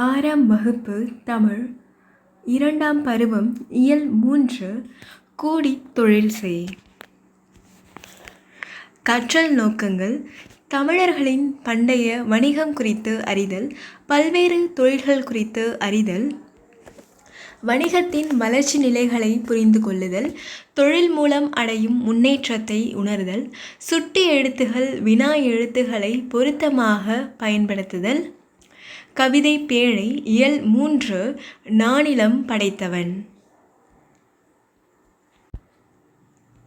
ஆறாம் வகுப்பு தமிழ். இரண்டாம் பருவம் இயல் மூன்று. கூடி தொழில் செய். கற்றல் நோக்கங்கள். தமிழர்களின் பண்டைய வணிகம் குறித்து அறிதல். பல்வேறு தொழில்கள் குறித்து அறிதல். வணிகத்தின் வளர்ச்சி நிலைகளை புரிந்து கொள்ளுதல். தொழில் மூலம் அடையும் முன்னேற்றத்தை உணர்தல். சுட்டி எழுத்துகள் வினா எழுத்துக்களை பொருத்தமாக பயன்படுத்துதல். கவிதை பேழை இயல் மூன்று நானிலம் படைத்தவன்.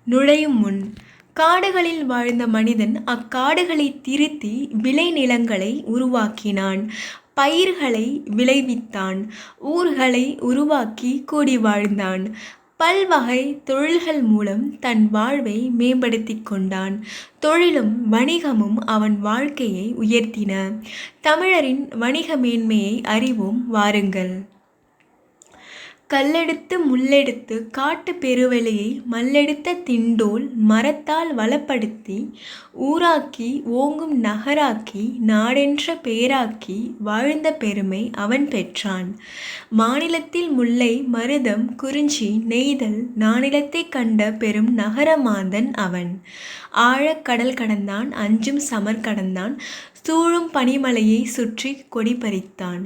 நுழையும் முன் காடுகளில் வாழ்ந்த மனிதன் அக்காடுகளை திருத்தி விளைநிலங்களை உருவாக்கினான். பயிர்களை விளைவித்தான் ஊர்களை உருவாக்கி கூடி வாழ்ந்தான். பல்வகை தொழில்கள் மூலம் தன் வாழ்வை மேம்படுத்தி கொண்டான். தொழிலும் வணிகமும் அவன் வாழ்க்கையை உயர்த்தின. தமிழரின் வணிக மேன்மையை அறிவோம் வாருங்கள். கல்லெடுத்து முள்ளெடுத்து காட்டு பெருவெளியை மல்லெடுத்த திண்டோல் மரத்தால் வளப்படுத்தி ஊராக்கி ஓங்கும் நகராக்கி நாடென்ற பேராக்கி வாழ்ந்த பெருமை அவன் பெற்றான். மாநிலத்தில் முல்லை மருதம் குறிஞ்சி நெய்தல் நானிலத்தை கண்ட பெரும் நகரமாந்தன் அவன். ஆழக் கடல் கடந்தான் அஞ்சும் சமர் கடந்தான் சூழும் பனிமலையை சுற்றி கொடி பறித்தான்.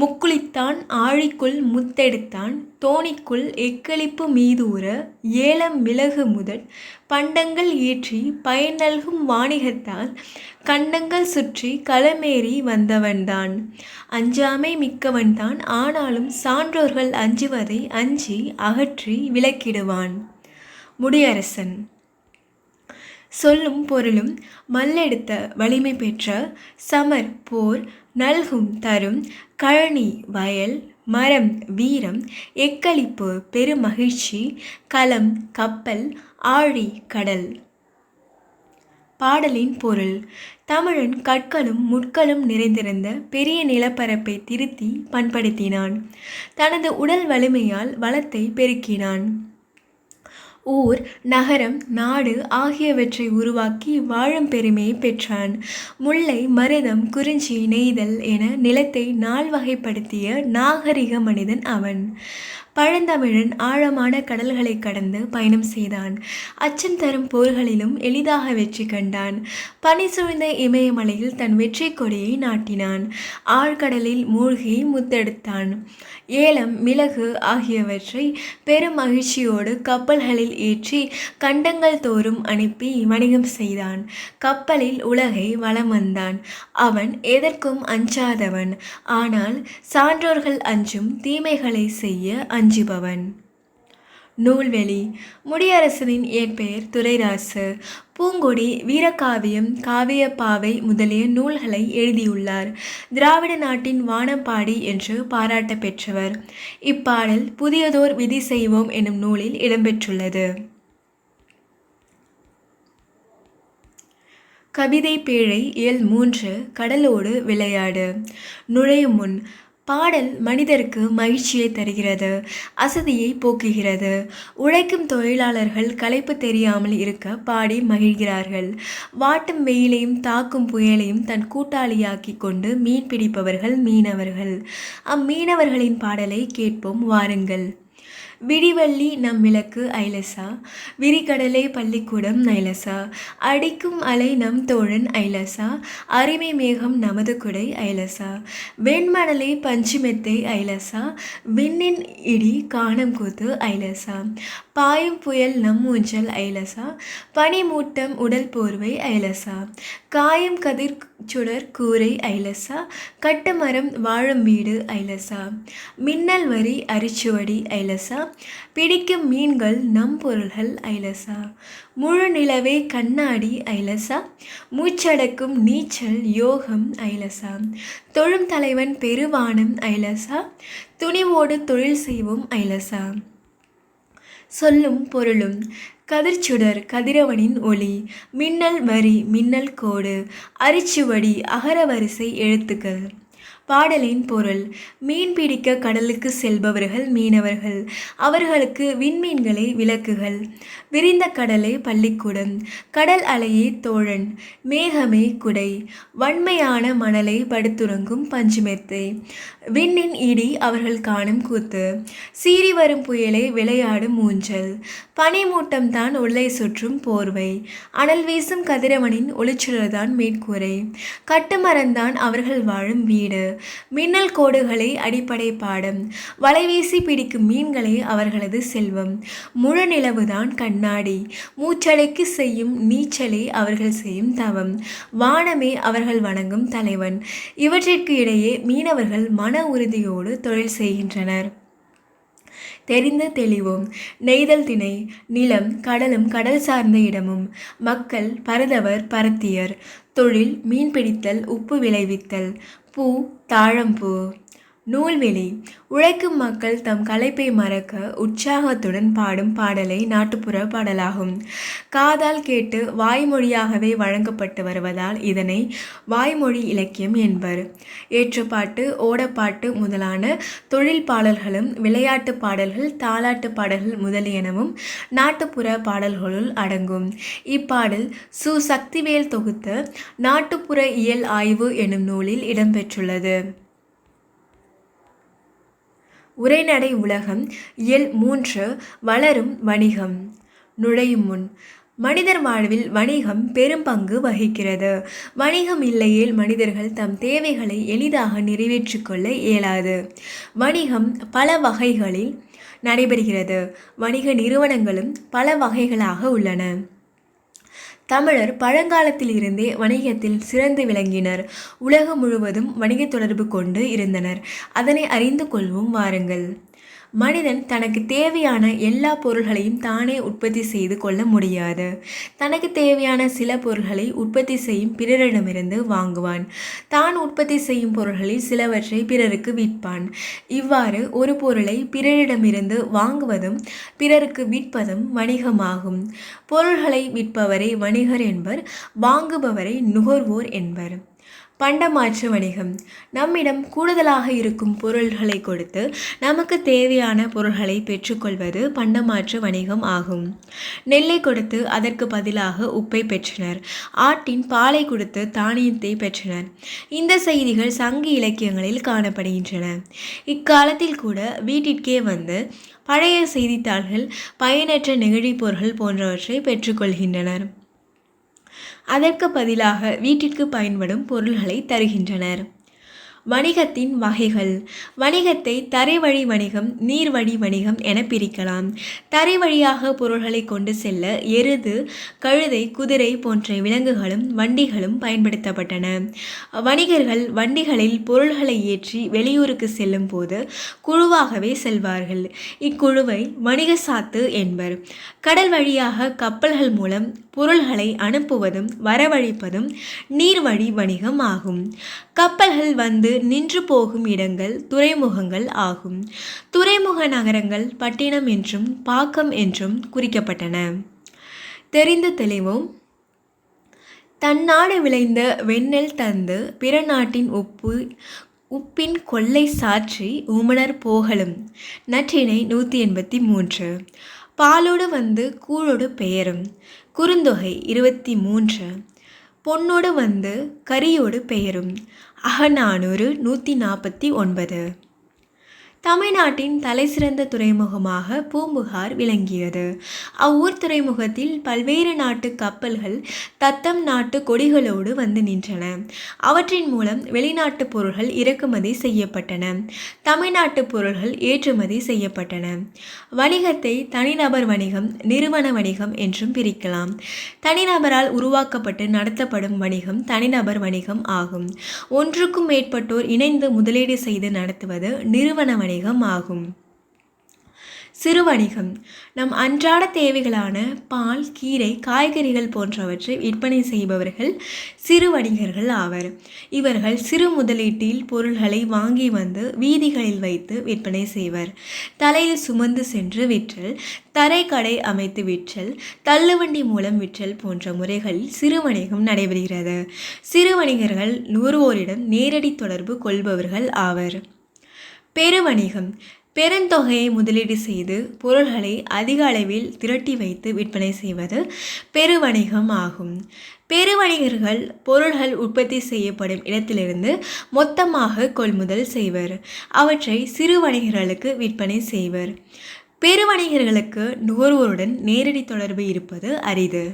முக்குளித்தான் ஆழிக்குள் முத்தெடுத்தான் தோணிக்குள் எக்களிப்பு மீதூர ஏலம் மிளகு முதல் பண்டங்கள் ஏற்றி பயன் நல்கும் வாணிகத்தால் கண்டங்கள் சுற்றி களமேறி வந்தவன்தான். அஞ்சாமை மிக்கவன்தான் ஆனாலும் சான்றோர்கள் அஞ்சுவதை அஞ்சி அகற்றி விலக்கிடுவான் முடியரசன். சொல்லும் பொருளும் மல்லெடுத்த வலிமை பெற்ற சமர் போர் நல்கும் தரும் கழனி வயல் மரம் வீரம் எக்களிப்பு பெருமகிழ்ச்சி களம் கப்பல் ஆழி கடல். பாடலின் பொருள் தமிழன் கற்களும் முட்களும் நிறைந்திருந்த பெரிய நிலப்பரப்பை திருத்தி பண்படுத்தினான். தனது உடல் வலிமையால் வளத்தை பெருக்கினான். ஊர் நகரம் நாடு ஆகியவற்றை உருவாக்கி வாழும் பெருமையை பெற்றான். முல்லை மருதம் குறிஞ்சி நெய்தல் என நிலத்தை நால்வகைப்படுத்திய நாகரிக மனிதன் அவன். பழந்தமிழன் ஆழமான கடல்களை கடந்து பயணம் செய்தான். அச்சம் தரும் போர்களிலும் எளிதாக வெற்றி கண்டான். பனி சூழ்ந்த இமயமலையில் தன் வெற்றி கொடியை நாட்டினான். ஆழ்கடலில் மூழ்கி முத்தெடுத்தான். ஏலம் மிளகு ஆகியவற்றை பெரும் மகிழ்ச்சியோடு கப்பல்களில் ஏற்றி கண்டங்கள் தோறும் அனுப்பி வணிகம் செய்தான். கப்பலில் உலகை வலம் வந்தான். அவன் எதற்கும் அஞ்சாதவன். ஆனால் சான்றோர்கள் அஞ்சும் தீமைகளை செய்ய அஞ்சுபவன். நூல்வெளி. முடியரசனின் இயற்பெயர் துரைராசு பூங்கொடி வீரகாவியம் காவியப்பாவை முதலிய நூல்களை எழுதியுள்ளார். திராவிட நாட்டின் வானம்பாடி என்று பாராட்ட பெற்றவர். இப்பாடல் புதியதோர் விதி செய்வோம் எனும் நூலில் இடம்பெற்றுள்ளது. கவிதை பேழை இயல் மூன்று கடலோடு விளையாடு. நுழையும் முன் பாடல் மனிதருக்கு மகிழ்ச்சியை தருகிறது அசதியை போக்குகிறது. உழைக்கும் தொழிலாளர்கள் களைப்பு தெரியாமல் இருக்க பாடி மகிழ்கிறார்கள். வாட்டும் வெயிலையும் தாக்கும் புயலையும் தன் கூட்டாளியாக்கி கொண்டு மீன் பிடிப்பவர்கள் மீனவர்கள். அம்மீனவர்களின் பாடலை கேட்போம் வாருங்கள். விடிவள்ளி நம் விளக்கு ஐலசா விரிகடலை பள்ளிக்கூடம் ஐலசா அடிக்கும் அலை நம் தோழன் ஐலசா அரிமை மேகம் நமது குடை ஐலசா வெண்மணலை பஞ்சுமெத்தை ஐலசா விண்ணின் இடி காணம் கூத்து ஐலசா பாயும் புயல் நம் ஊஞ்சல் ஐலசா பனிமூட்டம் உடல் போர்வை ஐலசா காயம் கதிர் சுடர் கூரை ஐலசா. கட்டுமரம் வாழும் வீடு ஐலசா. மின்னல் வரி அரிச்சுவடி ஐலசா. பிடிக்கும் மீன்கள் நம் பொருள்கள் ஐலசா. முழு நிலவே கண்ணாடி ஐலசா. மூச்சடக்கும் நீச்சல் யோகம் ஐலசா. தொழும் தலைவன் பெருவானம் ஐலசா. துணிவோடு தொழில் செய்வோம் ஐலசா. சொல்லும் பொருளும். கதிர்ச்சுடர் கதிரவனின் ஒளி மின்னல் வரி மின்னல் கோடு அரிச்சுவடி அகரவரிசை எழுத்துக்கள். பாடலின் பொருள் மீன் பிடிக்க கடலுக்கு செல்பவர்கள் மீனவர்கள். அவர்களுக்கு விண்மீன்களை விளக்குகள். விரிந்த கடலே பள்ளிக்கூடம். கடல் அலையே தோழன் மேகமே குடை. வன்மையான மணலை படுத்துறங்கும் பஞ்சுமெத்தை. விண்ணின் இடி அவர்கள் காணும் கூத்து. சீறி வரும் புயலை விளையாடும் ஊஞ்சல். பனிமூட்டம் தான் உள்ளே சுற்றும் போர்வை. அனல் வீசும் கதிரவனின் ஒளிச்சுடர்தான் மேற்கூரை. கட்டுமரந்தான் அவர்கள் வாழும் வீடு. மின்னல் கோடுகளை அடிப்படை பாடம். வலைவீசி பிடிக்கும் மீன்களே அவர்களது செல்வம். முழநிலவுதான் கண்ணாடி. மூச்சலைக்கு செய்யும் நீச்சலே அவர்கள் செய்யும் தவம். வானமே அவர்கள் வணங்கும் தலைவன். இவற்றிற்கு இடையே மீனவர்கள் மன உறுதியோடு தொழில் செய்கின்றனர். தெரிந்து தெளிவும். நெய்தல் திணை. நிலம் கடலும் கடல் சார்ந்த இடமும். மக்கள் பரதவர் பரத்தியர். தொழில் மீன்பிடித்தல் உப்பு விளைவித்தல். பூ தாழம்பூ நூல்வெளி உழைக்கும் மக்கள் தம் களைப்பை மறக்க உற்சாகத்துடன் பாடும் பாடலை நாட்டுப்புற பாடலாகும். காதால் கேட்டு வாய்மொழியாகவே வழங்கப்பட்டு வருவதால் இதனை வாய்மொழி இலக்கியம் என்பர். ஏற்றப்பாட்டு ஓடப்பாட்டு முதலான தொழில் பாடல்களும் விளையாட்டு பாடல்கள் தாலாட்டு பாடல்கள் முதலியனவும் நாட்டுப்புற பாடல்களுள் அடங்கும். இப்பாடல் சு. சக்திவேல் தொகுத்த நாட்டுப்புற இயல் ஆய்வு எனும் நூலில் இடம்பெற்றுள்ளது. உரைநடை உலகம் இயல் மூன்று வளரும் வணிகம். நுழையும் முன் மனிதர் வாழ்வில் வணிகம் பெரும் பங்கு வகிக்கிறது. வணிகம் இல்லையேல் மனிதர்கள் தம் தேவைகளை எளிதாக நிறைவேற்றிக் கொள்ள இயலாது. வணிகம் பல வகைகளில் நடைபெறுகிறது. வணிக நிறுவனங்களும் பல வகைகளாக உள்ளன. தமிழர் பழங்காலத்தில் இருந்தே வணிகத்தில் சிறந்து விளங்கினர். உலகம் முழுவதும் வணிக தொடர்பு கொண்டு இருந்தனர். அதனை அறிந்து கொள்வோம் வாருங்கள். மனிதன் தனக்கு தேவையான எல்லா பொருள்களையும் தானே உற்பத்தி செய்து கொள்ள முடியாது. தனக்கு தேவையான சில பொருள்களை உற்பத்தி செய்யும் பிறரிடமிருந்து வாங்குவான். தான் உற்பத்தி செய்யும் பொருள்களில் சிலவற்றை பிறருக்கு விற்பான். இவ்வாறு ஒரு பொருளை பிறரிடமிருந்து வாங்குவதும் பிறருக்கு விற்பதும் வணிகமாகும். பொருள்களை விற்பவரை வணிகர் என்பர் வாங்குபவரை நுகர்வோர் என்பர். பண்டமாற்று வணிகம். நம்மிடம் கூடுதலாக இருக்கும் பொருள்களை கொடுத்து நமக்கு தேவையான பொருள்களை பெற்றுக்கொள்வது பண்டமாற்று வணிகம் ஆகும். நெல்லை கொடுத்து அதற்கு பதிலாக உப்பை பெற்றனர். ஆட்டின் பாலை கொடுத்து தானியத்தை பெற்றனர். இந்த செய்திகள் சங்க இலக்கியங்களில் காணப்படுகின்றன. இக்காலத்தில் கூட வீட்டிற்கே வந்து பழைய செய்தித்தாள்கள் பயனற்ற நெகிழி பொருள்கள் போன்றவற்றை பெற்றுக்கொள்கின்றனர். அதற்கு பதிலாக வீட்டிற்கு பயன்படும் பொருள்களை தருகின்றனர். வணிகத்தின் வகைகள். வணிகத்தை தரைவழி வணிகம் நீர்வழி வணிகம் என பிரிக்கலாம். தரை வழியாக பொருள்களை கொண்டு செல்ல எருது கழுதை குதிரை போன்ற விலங்குகளும் வண்டிகளும் பயன்படுத்தப்பட்டன. வணிகர்கள் வண்டிகளில் பொருள்களை ஏற்றி வெளியூருக்கு செல்லும் போது குழுவாகவே செல்வார்கள். இக்குழுவை வணிக சாத்து என்பர். கடல் வழியாக கப்பல்கள் மூலம் பொருள்களை அனுப்புவதும் வரவழைப்பதும் நீர்வழி வணிகம் ஆகும். கப்பல்கள் வந்து நின்று போகும் இடங்கள் துறைமுகங்கள் ஆகும். துறைமுக நகரங்கள் பட்டினம் என்றும் பாக்கம் என்றும் குறிக்கப்பட்டன. தெரிந்து தெளிவோம். தன்னாடு விளைந்த வெண்ணெல் தந்து பிற நாட்டின் உப்பு உப்பின் கொள்ளை சாற்றி உமணர் போகலும். நற்றினை நூற்றி எண்பத்தி மூன்று. பாலோடு வந்து கூழோடு பெயரும். குறுந்தொகை இருபத்தி மூன்று. பொன்னோடு வந்து கரியோடு பெயரும். அகநானூறு நூற்றி நாற்பத்தி ஒன்பது. தமிழ்நாட்டின் தலைசிறந்த துறைமுகமாக பூம்புகார் விளங்கியது. அவ்வூர் துறைமுகத்தில் பல்வேறு நாட்டு கப்பல்கள் தத்தம் நாட்டு கொடிகளோடு வந்து நின்றன. அவற்றின் மூலம் வெளிநாட்டு பொருள்கள் இறக்குமதி செய்யப்பட்டன. தமிழ்நாட்டு பொருள்கள் ஏற்றுமதி செய்யப்பட்டன. வணிகத்தை தனிநபர் வணிகம் நிறுவன வணிகம் என்றும் பிரிக்கலாம். தனிநபரால் உருவாக்கப்பட்டு நடத்தப்படும் வணிகம் தனிநபர் வணிகம் ஆகும். ஒன்றுக்கும் மேற்பட்டோர் இணைந்து முதலீடு செய்து நடத்துவது நிறுவன வணிகம். ஆகும் சிறு வணிகம் நம் அன்றாட தேவைகளான பால் கீரை காய்கறிகள் போன்றவற்றை விற்பனை செய்பவர்கள் சிறு வணிகர்கள் ஆவர். இவர்கள் சிறு முதலீட்டில் பொருள்களை வாங்கி வந்து வீதிகளில் வைத்து விற்பனை செய்வர். தலையில் சுமந்து சென்று விற்றல் தரைக்கடை அமைத்து விற்றல் தள்ளுவண்டி மூலம் விற்றல் போன்ற முறைகளில் சிறு வணிகம் நடைபெறுகிறது. சிறு வணிகர்கள் நுகர்வோரிடம் நேரடி தொடர்பு கொள்பவர்கள் ஆவர். பெருவணிகம். பெருந்தொகையை முதலீடு செய்து பொருள்களை அதிக அளவில் திரட்டி வைத்து விற்பனை செய்வது பெருவணிகம் ஆகும். பெருவணிகர்கள் பொருள்கள் உற்பத்தி செய்யப்படும் இடத்திலிருந்து மொத்தமாக கொள்முதல் செய்வர். அவற்றை சிறு வணிகர்களுக்கு விற்பனை செய்வர். பெருவணிகர்களுக்கு நுகர்வோருடன் நேரடி தொடர்பு இருப்பது அரிது.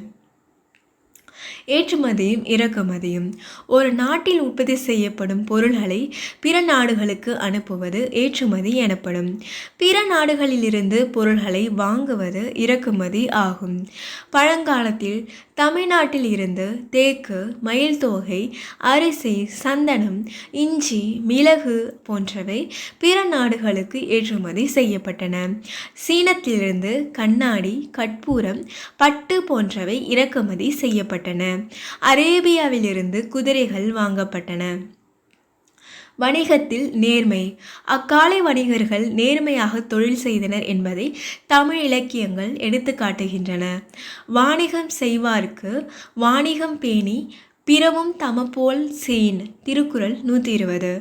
ஏற்றுமதியும் இறக்குமதியும். ஒரு நாட்டில் உற்பத்தி செய்யப்படும் பொருள்களை பிற நாடுகளுக்கு அனுப்புவது ஏற்றுமதி எனப்படும். பிற நாடுகளிலிருந்து பொருள்களை வாங்குவது இறக்குமதி ஆகும். பழங்காலத்தில் தமிழ்நாட்டில் இருந்து தேக்கு மயில் தோகை அரிசி சந்தனம் இஞ்சி மிளகு போன்றவை பிற நாடுகளுக்கு ஏற்றுமதி செய்யப்பட்டன. சீனத்திலிருந்து கண்ணாடி கற்பூரம் பட்டு போன்றவை இறக்குமதி செய்யப்பட்டன. அரேபியாவிலிருந்து குதிரைகள் வாங்கப்பட்டன. வணிகத்தில் நேர்மை. அக்காலை வணிகர்கள் நேர்மையாக தொழில் செய்தனர் என்பதை தமிழ் இலக்கியங்கள் எடுத்து காட்டுகின்றன. வாணிகம் செய்வார்க்கு வாணிகம் பேணி பிறவும் தமப்போல் செயின். திருக்குறள் நூற்றி இருபது.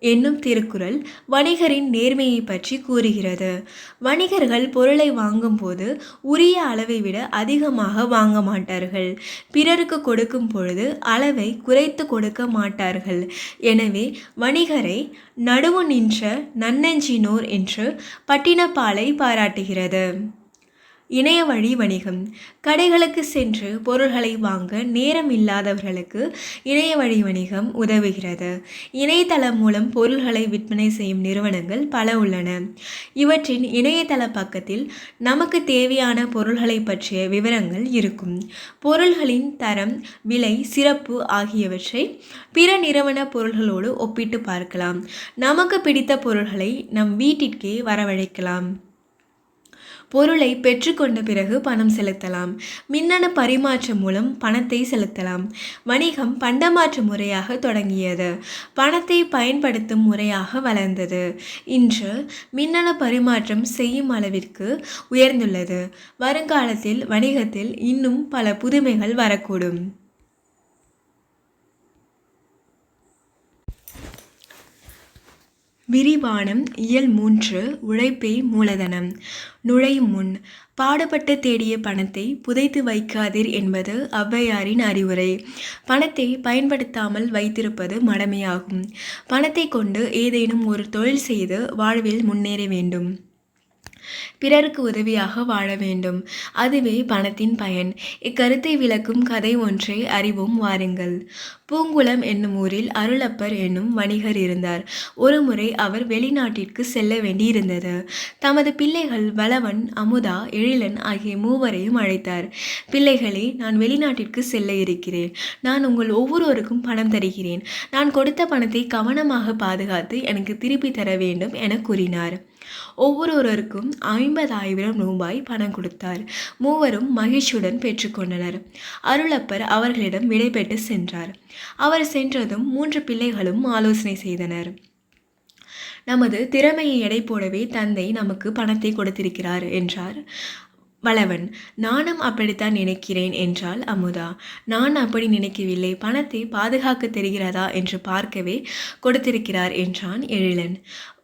என்னும் திருக்குறள் வணிகரின் நேர்மையை பற்றி கூறுகிறது. வணிகர்கள் பொருளை வாங்கும்போது உரிய அளவை விட அதிகமாக வாங்க மாட்டார்கள். பிறருக்கு கொடுக்கும் பொழுது அளவை குறைத்து கொடுக்க மாட்டார்கள். எனவே வணிகரை நடுவு நின்ற நன்னெஞ்சினோர் என்று பட்டினப்பாலை பாராட்டுகிறது. இணைய வழி வணிகம். கடைகளுக்கு சென்று பொருள்களை வாங்க நேரம் இல்லாதவர்களுக்கு இணைய வழி வணிகம் உதவுகிறது. இணையதளம் மூலம் பொருள்களை விற்பனை செய்யும் நிறுவனங்கள் பல உள்ளன. இவற்றின் இணையதள பக்கத்தில் நமக்கு தேவையான பொருள்களை பற்றிய விவரங்கள் இருக்கும். பொருள்களின் தரம் விலை சிறப்பு ஆகியவற்றை பிற நிறுவன பொருள்களோடு ஒப்பிட்டு பார்க்கலாம். நமக்கு பிடித்த பொருள்களை நம் வீட்டிற்கே வரவழைக்கலாம். பொருளை பெற்றுக்கொண்ட பிறகு பணம் செலுத்தலாம். மின்னணு பரிமாற்றம் மூலம் பணத்தை செலுத்தலாம். வணிகம் பண்டமாற்று முறையாக தொடங்கியது. பணத்தை பயன்படுத்தும் முறையாக வளர்ந்தது. இன்று மின்னணு பரிமாற்றம் செய்யும் அளவிற்கு உயர்ந்துள்ளது. வருங்காலத்தில் வணிகத்தில் இன்னும் பல புதுமைகள் வரக்கூடும். விரிவானம் இயல் மூன்று உழைப்பே மூலதனம். நுழையும் முன் பாடுபட்டு தேடிய பணத்தை புதைத்து வைக்காதீர் என்பது ஔவையாரின் அறிவுரை. பணத்தை பயன்படுத்தாமல் வைத்திருப்பது மடமையாகும். பணத்தை கொண்டு ஏதேனும் ஒரு தொழில் செய்து வாழ்வில் முன்னேற வேண்டும். பிறருக்கு உதவியாக வாழ வேண்டும். அதுவே பணத்தின் பயன். இக்கருத்தை விளக்கும் கதை ஒன்றை அறிவோம் வாருங்கள். பூங்குளம் என்னும் ஊரில் அருளப்பர் என்னும் வணிகர் இருந்தார். ஒருமுறை அவர் வெளிநாட்டிற்கு செல்ல வேண்டியிருந்தது. தமது பிள்ளைகள் வளவன் அமுதா எழிலன் ஆகிய மூவரையும் அழைத்தார். பிள்ளைகளே நான் வெளிநாட்டிற்கு செல்ல இருக்கிறேன். நான் உங்கள் ஒவ்வொருவருக்கும் பணம் தருகிறேன். நான் கொடுத்த பணத்தை கவனமாக பாதுகாத்து எனக்கு திருப்பி தர வேண்டும் என கூறினார். ஒவ்வொருவருக்கும் ஐம்பதாயிரம் ரூபாய் பணம் கொடுத்தார். மூவரும் மகிழ்ச்சியுடன் பெற்றுக்கொண்டனர். அருளப்பர் அவர்களிடம் விடைபெற்று சென்றார். அவர் சென்றதும் மூன்று பிள்ளைகளும் ஆலோசனை செய்தனர். நமது திறமையை எடை போடவே தந்தை நமக்கு பணத்தை கொடுத்திருக்கிறார் என்றார். வளவன் நானும் அப்படித்தான் நினைக்கிறேன் என்றாள் அமுதா. நான் அப்படி நினைக்கவில்லை. பணத்தை பாதுகாக்க தெரிகிறதா? என்று பார்க்கவே கொடுத்திருக்கிறார் என்றான் எழிலன்.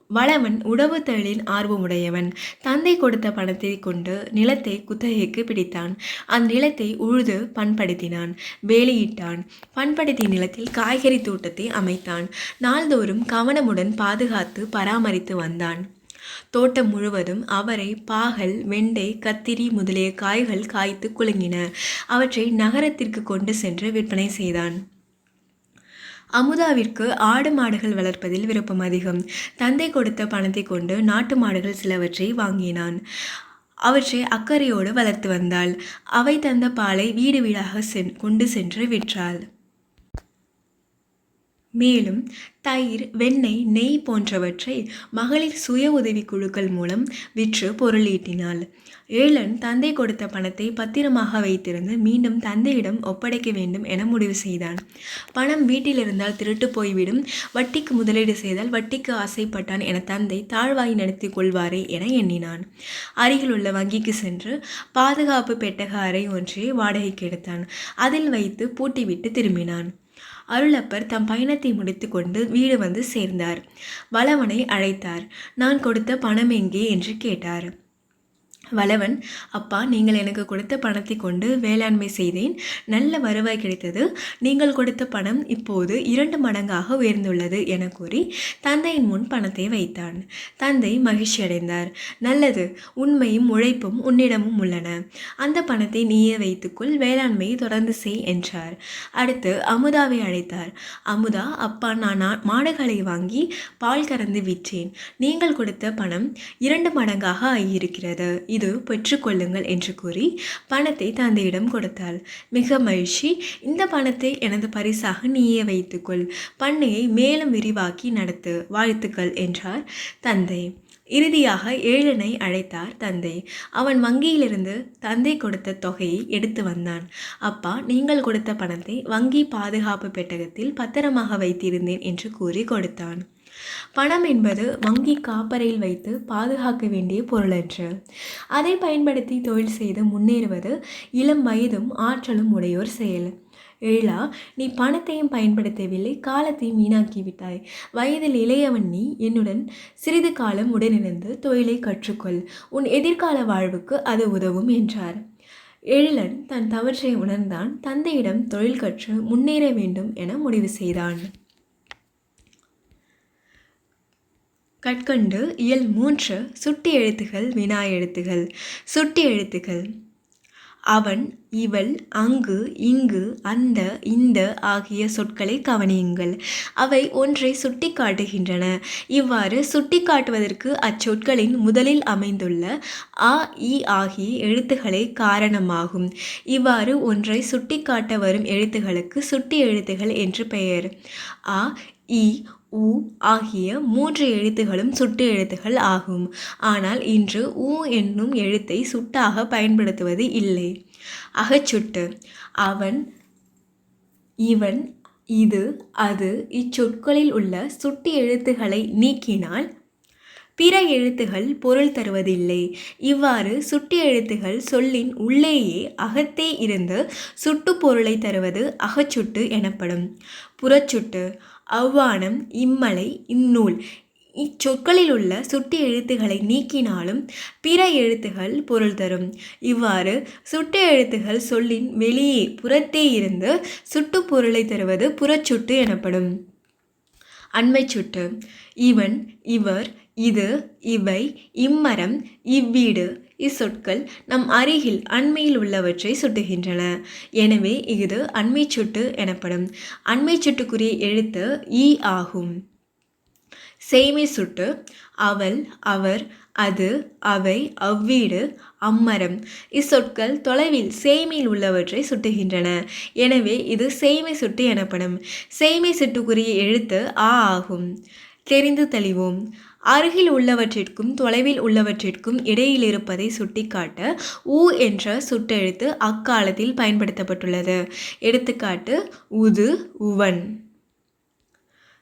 வளவன் உழவு தொழிலின் ஆர்வமுடையவன். தந்தை கொடுத்த பணத்தை கொண்டு நிலத்தை குத்தகைக்கு பிடித்தான். அந்த நிலத்தை உழுது பண்படுத்தினான். வேலியிட்டான். பண்படுத்திய நிலத்தில் காய்கறி தோட்டத்தை அமைத்தான். நாள்தோறும் கவனமுடன் பாதுகாத்து பராமரித்து வந்தான். தோட்டம் முழுவதும் அவரை பாகல் வெண்டை கத்திரி முதலிய காய்கள் காய்த்து குலுங்கின. அவற்றை நகரத்திற்கு கொண்டு சென்று விற்பனை செய்தான். அமுதாவிற்கு ஆடு மாடுகள் வளர்ப்பதில் விருப்பம் அதிகம். தந்தை கொடுத்த பணத்தை கொண்டு நாட்டு மாடுகள் சிலவற்றை வாங்கினான். அவற்றை அக்கறையோடு வளர்த்து வந்தாள். அவை தந்த பாலை வீடு வீடாக சென் கொண்டு சென்று விற்றாள். மேலும் தயிர் வெண்ணெய் நெய் போன்றவற்றை மகளிர் சுய உதவிக் குழுக்கள் மூலம் விற்று பொருளீட்டினாள் ஏழன் தந்தை கொடுத்த பணத்தை பத்திரமாக வைத்திருந்து மீண்டும் தந்தையிடம் ஒப்படைக்க வேண்டும் என முடிவு செய்தான். பணம் வீட்டில் இருந்தால் திருட்டு போய்விடும். வட்டிக்கு முதலீடு செய்தால் வட்டிக்கு ஆசைப்பட்டான் என தந்தை தாழ்வாய் நடத்தி கொள்வாரே என எண்ணினான். அருகிலுள்ள வங்கிக்கு சென்று பாதுகாப்பு பெட்டக அறை ஒன்றை வாடகைக்கு எடுத்தான். அதில் வைத்து பூட்டிவிட்டு திரும்பினான். அருளப்பர் தம் பயணத்தை முடித்துக்கொண்டு வீடு வந்து சேர்ந்தார். வளவனை அழைத்தார். நான் கொடுத்த பணம் எங்கே? என்று கேட்டார். வளவன் அப்பா நீங்கள் எனக்கு கொடுத்த பணத்தை கொண்டு வேளாண்மை செய்தேன். நல்ல வருவாய் கிடைத்தது. நீங்கள் கொடுத்த பணம் இப்போது இரண்டு மடங்காக உயர்ந்துள்ளது என கூறி தந்தையின் முன் பணத்தை வைத்தான். தந்தை மகிழ்ச்சி அடைந்தார். நல்லது. உண்மையும் உழைப்பும் உன்னிடமும் உள்ளன. அந்த பணத்தை நீயே வைத்துக்கொள். வேளாண்மையை தொடர்ந்து செய் என்றார். அடுத்து அமுதாவை அழைத்தார். அமுதா அப்பா நான் மாடுகளை வாங்கி பால் கறந்து விற்றேன். நீங்கள் கொடுத்த பணம் இரண்டு மடங்காக ஆகியிருக்கிறது. இது பெற்றுக்கொள்ளுங்கள் என்று கூறி பணத்தை தந்தையிடம் கொடுத்தாள். மிக மகிழ்ச்சி. இந்த பணத்தை எனது பரிசாக நீயே வைத்துக்கொள். பண்ணையை மேலும் விரிவாக்கி நடத்து. வாழ்த்துக்கள் என்றார் தந்தை. இறுதியாக ஏழனை அழைத்தார் தந்தை. அவன் வங்கியிலிருந்து தந்தை கொடுத்த தொகையை எடுத்து வந்தான். அப்பா நீங்கள் கொடுத்த பணத்தை வங்கி பாதுகாப்பு பெட்டகத்தில் பத்திரமாக வைத்திருந்தேன் என்று கூறி கொடுத்தான். பணம் என்பது வங்கி காப்பறையில் வைத்து பாதுகாக்க வேண்டிய பொருளற்று அதை பயன்படுத்தி தொழில் செய்து முன்னேறுவது இளம் வயதும் ஆற்றலும் உடையோர் செயல். எழிலா நீ பணத்தையும் பயன்படுத்தவில்லை காலத்தையும் வீணாக்கிவிட்டாய் வயதில் இளையவன் நீ என்னுடன் சிறிது காலம் உடனிருந்து தொழிலை கற்றுக்கொள். உன் எதிர்கால வாழ்வுக்கு அது உதவும் என்றார். எழிலன் தன் தவற்றை உணர்ந்தான் தந்தையிடம் தொழில் கற்று முன்னேற வேண்டும் என முடிவு செய்தான். கற்கண்டு இயல் மூன்று சுட்டி எழுத்துகள் வினா எழுத்துகள். சுட்டி எழுத்துகள். அவன் இவள் அங்கு இங்கு அந்த இந்த ஆகிய சொற்களை கவனியுங்கள். அவை ஒன்றை சுட்டி காட்டுகின்றன. இவ்வாறு சுட்டி காட்டுவதற்கு அச்சொற்களின் முதலில் அமைந்துள்ள அ இ ஆகிய எழுத்துக்களே காரணமாகும். இவ்வாறு ஒன்றை சுட்டி காட்ட வரும் எழுத்துகளுக்கு சுட்டி எழுத்துகள் என்று பெயர். அ இ உ ஆகிய மூன்று எழுத்துகளும் சுட்டு எழுத்துகள் ஆகும். ஆனால் இன்று உ என்னும் எழுத்தை சுட்டாக பயன்படுத்துவது இல்லை. அகச்சுட்டு அவன் இவன் இது அது இச்சொற்களில் உள்ள சுட்டு எழுத்துக்களை நீக்கினால் பிற எழுத்துகள் பொருள் தருவதில்லை. இவ்வாறு சுட்டு எழுத்துகள் சொல்லின் உள்ளேயே அகத்தே இருந்து சுட்டு பொருளை தருவது அகச்சுட்டு எனப்படும். புறச்சுட்டு அவ்வானம் இம்மலை இந்நூல். இச்சொற்களில் உள்ள சுட்டி எழுத்துக்களை நீக்கினாலும் பிற எழுத்துகள் பொருள் தரும். இவ்வாறு சுட்டு எழுத்துகள் சொல்லின் வெளியே புறத்தே இருந்து சுட்டு பொருளை தருவது புறச்சுட்டு எனப்படும். அண்மை சுட்டு. இவன் இவர் இது இவை இம்மரம் இவ்வீடு இச்சொற்கள் நம் அருகில் அண்மையில் உள்ளவற்றை சுட்டுகின்றன. எனவே இது அண்மை சுட்டு எனப்படும். அண்மை சுட்டுக்குரிய எழுத்து ஈ ஆகும். சேமை சுட்டு அவள் அவர் அது அவை அவ்வீடு அம்மரம். இச்சொற்கள் தொலைவில் சேமையில் உள்ளவற்றை சுட்டுகின்றன. எனவே இது சேமை சுட்டு எனப்படும். சேமை சுட்டுக்குரிய எழுத்து ஆ ஆகும். தெரிந்து தெளிவோம். அருகில் உள்ளவற்றிற்கும் தொலைவில் உள்ளவற்றிற்கும் இடையில் இருப்பதை சுட்டிக்காட்ட ஊ என்ற சுட்டெழுத்து அக்காலத்தில் பயன்படுத்தப்பட்டுள்ளது. எடுத்துக்காட்டு உது உவன்.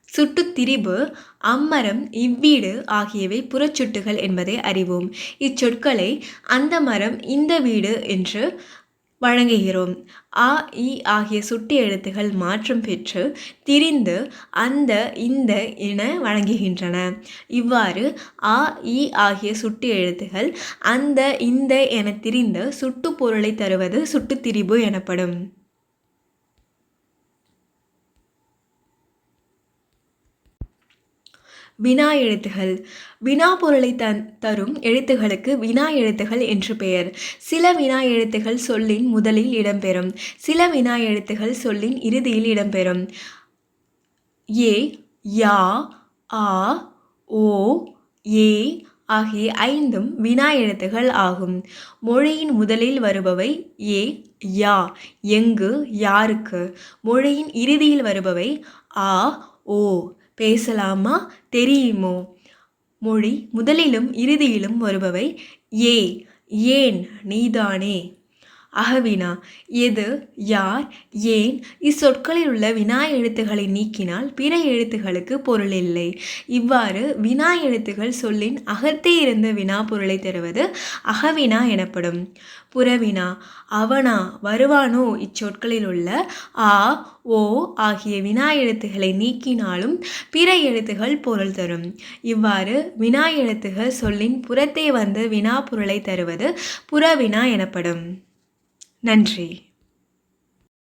சுட்டுத்திரிபு அம்மரம் இவ்வீடு ஆகியவை புறச்சுட்டுகள் என்பதை அறிவோம். இச்சொற்களை அந்த மரம் இந்த வீடு என்று வழங்குகிறோம். ஆ இ ஆகிய சுட்டி எழுத்துகள் மாற்றம் பெற்று திரிந்து அந்த இந்த என வழங்குகின்றன. இவ்வாறு ஆ இ ஆகிய சுட்டி எழுத்துகள் அந்த இந்த என திரிந்து சுட்டு பொருளை தருவது சுட்டுத்திரிபு எனப்படும். வினா எழுத்துகள். வினா பொருளை தன் தரும் எழுத்துகளுக்கு வினா எழுத்துகள் என்று பெயர். சில வினா எழுத்துகள் சொல்லின் முதலில் இடம்பெறும். சில வினா எழுத்துகள் சொல்லின் இறுதியில் இடம்பெறும். ஏ யா ஆ ஓ ஏ ஆகிய ஐந்தும் வினா எழுத்துகள் ஆகும். மொழியின் முதலில் வருபவை ஏ யா எங்கு யாருக்கு. மொழியின் இறுதியில் வருபவை ஆ ஓ. பேசலாமா? தெரியுமோ? மொழி முதலிலும் இறுதியிலும் வருபவை ஏ. ஏன் நீதானே? அகவினா எது யார் ஏன் இச்சொற்களில் உள்ள வினா எழுத்துக்களை நீக்கினால் பிற எழுத்துகளுக்கு பொருள் இல்லை. இவ்வாறு வினா எழுத்துகள் சொல்லின் அகத்தே இருந்த வினா பொருளை தருவது அகவினா எனப்படும். புறவினா அவனா வருவானோ இச்சொற்களில் உள்ள ஆ ஓ ஆகிய வினா எழுத்துக்களை நீக்கினாலும் பிற எழுத்துகள் பொருள் தரும். இவ்வாறு வினா எழுத்துகள் சொல்லின் புறத்தே வந்து வினா பொருளை தருவது புறவினா எனப்படும். நன்றி.